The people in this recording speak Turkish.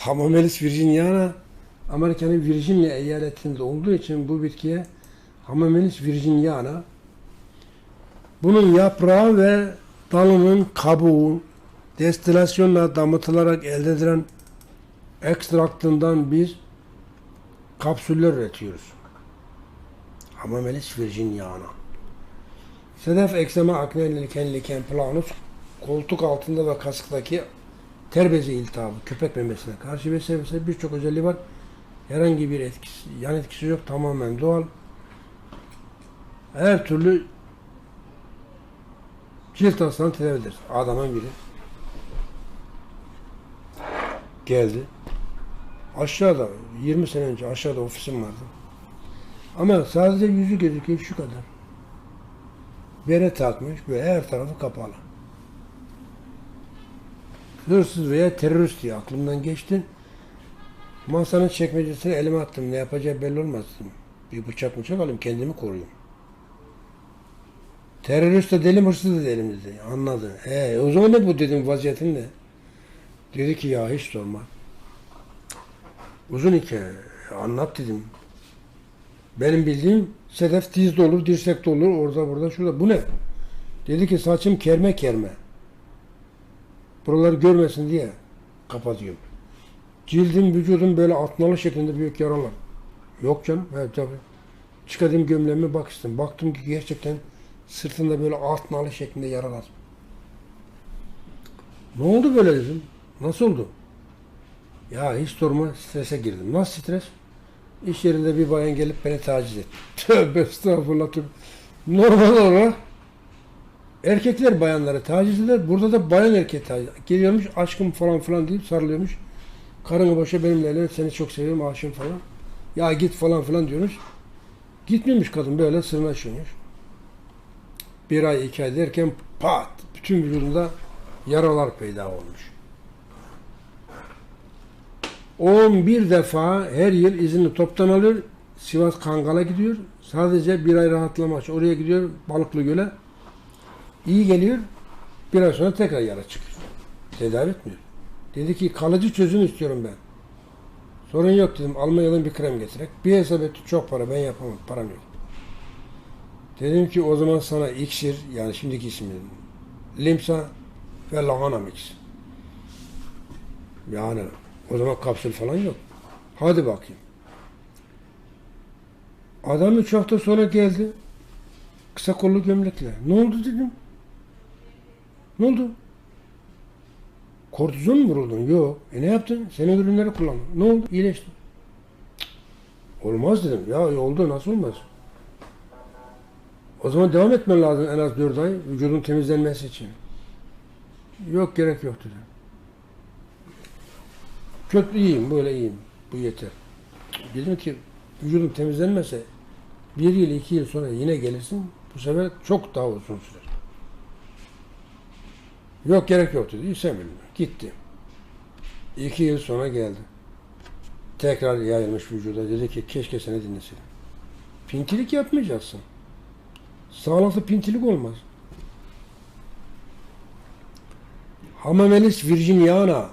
Hamamelis virginiana Amerika'nın Virginia eyaletinde olduğu için bu bitkiye Hamamelis virginiana bunun yaprağı ve dalının kabuğu destilasyonla damıtılarak elde edilen ekstraktından biz kapsüller üretiyoruz. Hamamelis virginiana. Sedef eksema akne liken liken planus koltuk altında ve kasıktaki ter bezi iltihabı, köpek memesine karşı ve sebepse birçok özelliği var. Herhangi bir etkisi, yan etkisi yok. Tamamen doğal. Her türlü cilt hastalığını tedavi eder. Adamın biri geldi. Aşağıda 20 sene önce aşağıda ofisim vardı. Ama sadece yüzü gözüküyor şu kadar. Bere takmış ve her tarafı kapalı. Hırsız veya terörist diye aklımdan geçti. Masanın çekmecesine elime attım. Ne yapacağı belli olmaz. Bir bıçak bıçak alayım kendimi koruyayım. Terörist de deli hırsız da elimizde. Anladı. He, o zaman ne bu dedim vaziyetin ne? Dedi ki ya hiç sorma. Uzun hikaye. Anlat dedim. Benim bildiğim sedef dizde olur, dirsekte olur, orada burada şurada. Bu ne? Dedi ki saçım kerme kerme. Buraları görmesin diye kapatıyorum. Cildim, vücudum böyle atmalı şeklinde büyük yaralar. Yok canım. Evet tabii. Çıkardım gömleğime bak istedim. Baktım ki gerçekten sırtında böyle atmalı şeklinde yaralar. Ne oldu böyle dedim. Nasıl oldu? Ya hiç sorma strese girdim. Nasıl stres? İş yerinde bir bayan gelip beni taciz etti. Tövbe estağfurullah. tövbe. Normal olarak erkekler bayanları taciz eder. Burada da bayan erkeği taciz Geliyormuş aşkım falan filan deyip sarılıyormuş. Karını başa benimle evlen seni çok seviyorum aşığım falan. Ya git falan filan diyormuş. Gitmemiş kadın böyle sırnaşıyormuş. Bir ay iki ay derken pat bütün vücudunda yaralar peyda olmuş. 11 defa her yıl izni toptan alıyor. Sivas Kangal'a gidiyor. Sadece bir ay rahatlama için oraya gidiyor Balıklı Göl'e. İyi geliyor. Bir ay sonra tekrar yara çıkıyor. Tedavi etmiyor. Dedi ki kalıcı çözüm istiyorum ben. Sorun yok dedim. Almanya'dan bir krem getirek. Bir hesap etti. Çok para. Ben yapamam. Param yok. Dedim ki o zaman sana iksir yani şimdiki ismi limsa ve lahana mix. Yani o zaman kapsül falan yok. Hadi bakayım. Adam üç hafta sonra geldi. Kısa kollu gömlekle. Ne oldu dedim. Ne oldu? Kortizon mu vuruldun? Yok. E ne yaptın? Senin ürünleri kullandın. Ne oldu? İyileştin. Olmaz dedim. Ya oldu nasıl olmaz? O zaman devam etmen lazım en az dört ay vücudun temizlenmesi için. Yok gerek yok dedim. Kötü iyiyim, böyle iyiyim. Bu yeter. Dedim ki vücudum temizlenmese bir yıl, iki yıl sonra yine gelirsin. Bu sefer çok daha uzun sürer. Yok gerek yok dedi. Bilme. Gitti. İki yıl sonra geldi. Tekrar yayılmış vücuda. Dedi ki keşke seni dinleseydim. Pintilik yapmayacaksın. Sağlıklı pintilik olmaz. Hamamelis virginiana